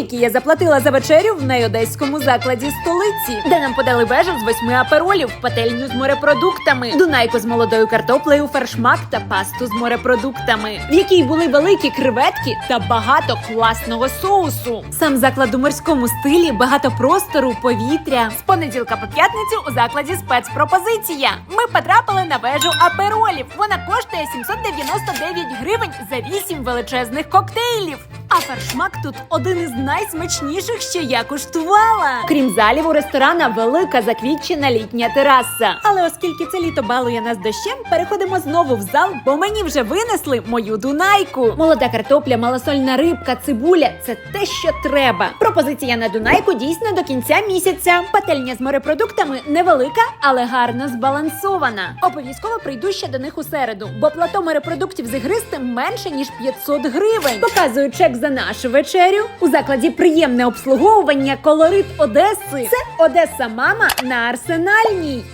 які я заплатила за вечерю в найодеському закладі столиці, де нам подали вежу з восьми аперолів, пательню з морепродуктами, дунайку з молодою картоплею, фершмак та пасту з морепродуктами, в якій були великі креветки та багато класного соусу. Сам заклад у морському стилі, багато простору, повітря. З понеділка по п'ятницю у закладі спецпропозиція. Ми потрапили на вежу аперолів. Вона коштує 799 гривень за 8 величезних коктейлів. А фаршмак тут один із найсмачніших, що я куштувала. Крім залів, у ресторана велика заквітчена літня тераса. Але оскільки це літо балує нас дощем, переходимо знову в зал, бо мені вже винесли мою дунайку. Молода картопля, малосольна рибка, цибуля це те, що треба. Пропозиція на дунайку дійсно до кінця місяця. Пательня з морепродуктами невелика, але гарно збалансована. Обов'язково прийду ще до них у середу, бо плато морепродуктів з ігристим менше ніж 500 гривень. Показую чек за нашу вечерю. У закладі приємне обслуговування, колорит Одеси. Це Одеса Мама на арсенальній.